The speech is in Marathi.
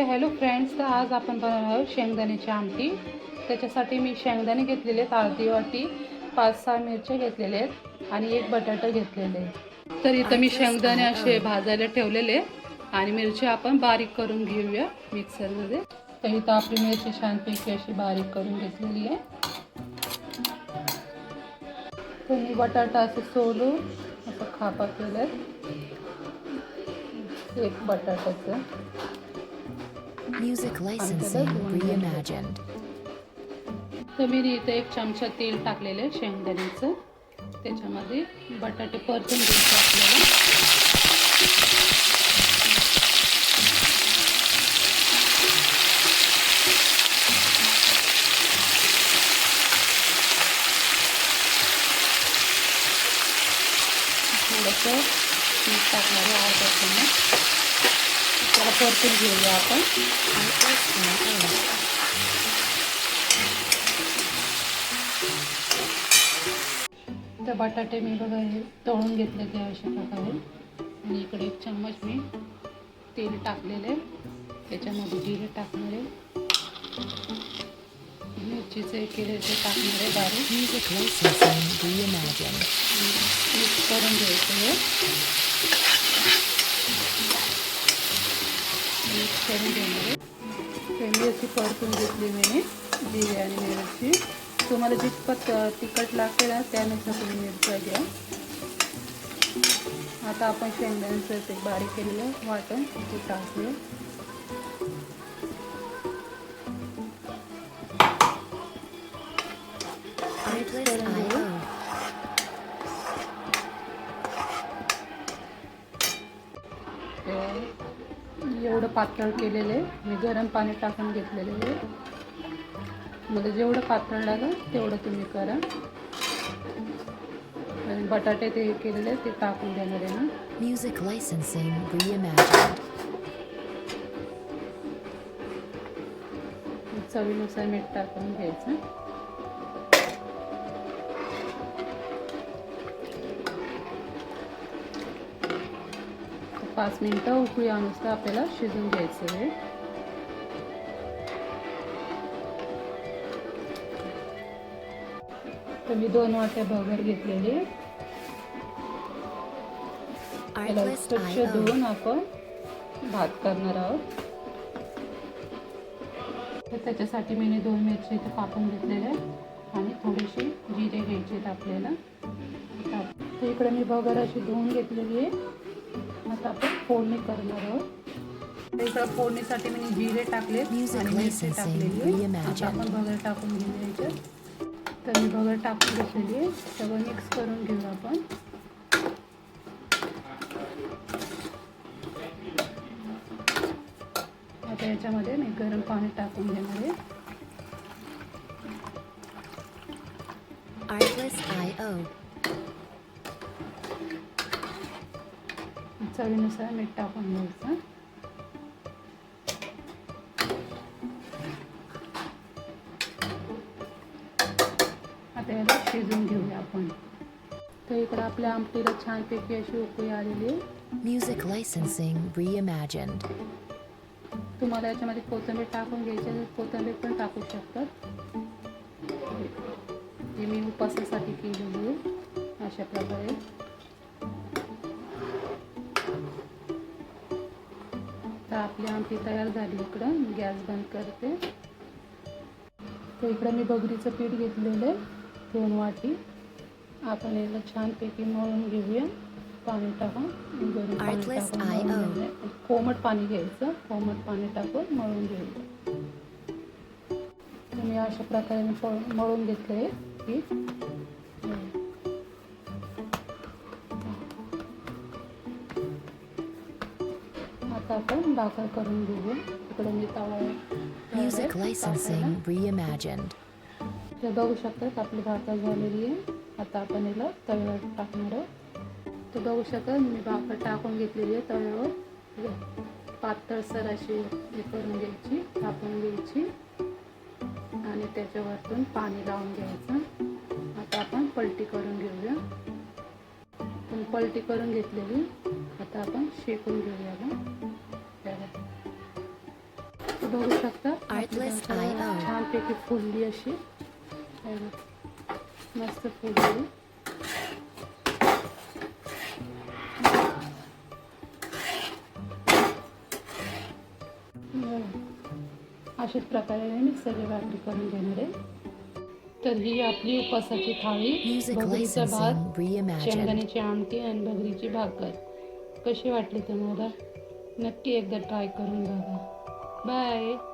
तर हॅलो फ्रेंड्स तर आज आपण बनवणार आहोत शेंगदाण्याची आमटी. त्याच्यासाठी मी शेंगदाणे घेतलेले आहेत अर्धी वाटी पाच सहा मिरच्या घेतलेल्या आहेत आणि एक बटाटा घेतलेले आहे तर इथं मी शेंगदाणे असे भाजायला ठेवलेले आहेत आणि मिरची आपण बारीक करून घेऊया मिक्सरमध्ये. तर इथं आपली मिरची छानपैकी अशी बारीक करून घेतलेली आहे. तर मी बटाटा असं सोलून असं खापा केलं एक बटाट्याचं. Music licensing reimagined. तर मी इथे एक चमचा तेल टाकलेलं आहे शेंगदाण्याचं. त्याच्यामध्ये बटाटे परतून घ्यायचे आपल्याला. थोडंसं मीठ टाकणार आहे अर्धा चमच त्याला परतून घेऊया आपण. तर बटाटे मी बघा हे तळून घेतले ते अशा प्रकारे. आणि इकडे एक चम्मच मी तेल टाकलेले. त्याच्यामध्ये जिरे टाकणारे मिरचीचे केले ते टाकणारे बारीक. करून घ्यायचं हे मिक्स करून घेणार हे अशी परतून घेतली मी जिरे आणि मिरची. तुम्हाला जितपत तिखट लागते ना त्यानुसार तुम्ही मिरच्या घ्या. आता आपण शेंगदाण्याचं ते बारीक केलेलं वाटण ते टाकलं. करून IO. एवढं पातळ केलेले मी गरम पाणी टाकून घेतलेले आहे. मला जेवढं पातळ लागेल तेवढं तुम्ही करा. आणि बटाटे ते केलेले ते टाकून देणार आहे ना licensing reimagined. चवीनुसार मीठ टाकून घ्यायचं. पाच मिनटं उकळी अनुसार आपल्याला शिजून घ्यायचं आहे. तर मी दोन वाट्या भगर घेतलेली. त्याला स्वच्छ. धुवून आपण भात करणार आहोत. तर त्याच्यासाठी मी दोन मिरची इथे कापून घेतलेले आणि थोडीशी जिरे घ्यायचे आहेत आपल्याला. इकडे मी बगर अशी धुवून घेतलेली आहे. आता आपण फोडणी करणार आहोत. फोडणीसाठी मी जिरे टाकले आणि मिरची टाकलेली. आता आपण बगर टाकून घेऊया याच्यात तर मी बगर टाकून घेतलेली आहे. सगळं मिक्स करून घेऊ आपण. आता याच्यामध्ये मी गरम पाणी टाकून घेणार आहे. IO. चवीनुसार मीठ टाकून घ्यायचं. आता याला शिजून घेऊया आपण. तर इकडं आपल्या आमटीला छानपैकी अशी उकळी आलेली आहे. Music licensing reimagined. तुम्हाला याच्यामध्ये कोथिंबीर टाकून घ्यायची असेल, कोथिंबीर पण टाकू शकतात. हे मी उपासासाठी केलेली आहे. अशा प्रकारे. आपली आमटी तयार झाली इकडं. गॅस बंद करते. तर इकडं मी बगरीचं पीठ घेतलेलं आहे दोन वाटी. आपण याला छानपैकी मळून घेऊया. पाणी टाकून गरम पाणी टाकून. कोमट पाणी घ्यायचं. कोमट पाणी टाकून मळून तर मी अशा प्रकारे मळ- मळून घेतले पीठ. आता आपण भाकर करून घेऊया इकडे मी तवा लावलाय licensing reimagined. ते बघू शकतात आपली भाकर झालेली आहे. आता आपण याला तव्यावर टाकणार आहोत. ते बघू शकता मी भाकर टाकून घेतलेली आहे तव्यावर. हे पातळसर अशी हे करून घ्यायची टाकून घ्यायची. आणि त्याच्यावरतून पाणी लावून घ्यायचं. आता आपण पलटी करून घेऊया. पण पलटी करून घेतलेली आता आपण शेकून घेऊया. तर बघू शकता. छानपैकी फुलली अशी. मस्त फुलली. अशाच प्रकारे मी सगळे भाकरी करून घेणार आहे तर ही आपली उपासाची थाळी भगरीचा भात. शेंगदाण्याची आमटी आणि भगरीची भाकर कशी वाटली तुम्हाला नक्की एकदा ट्राय करून बघा Bye.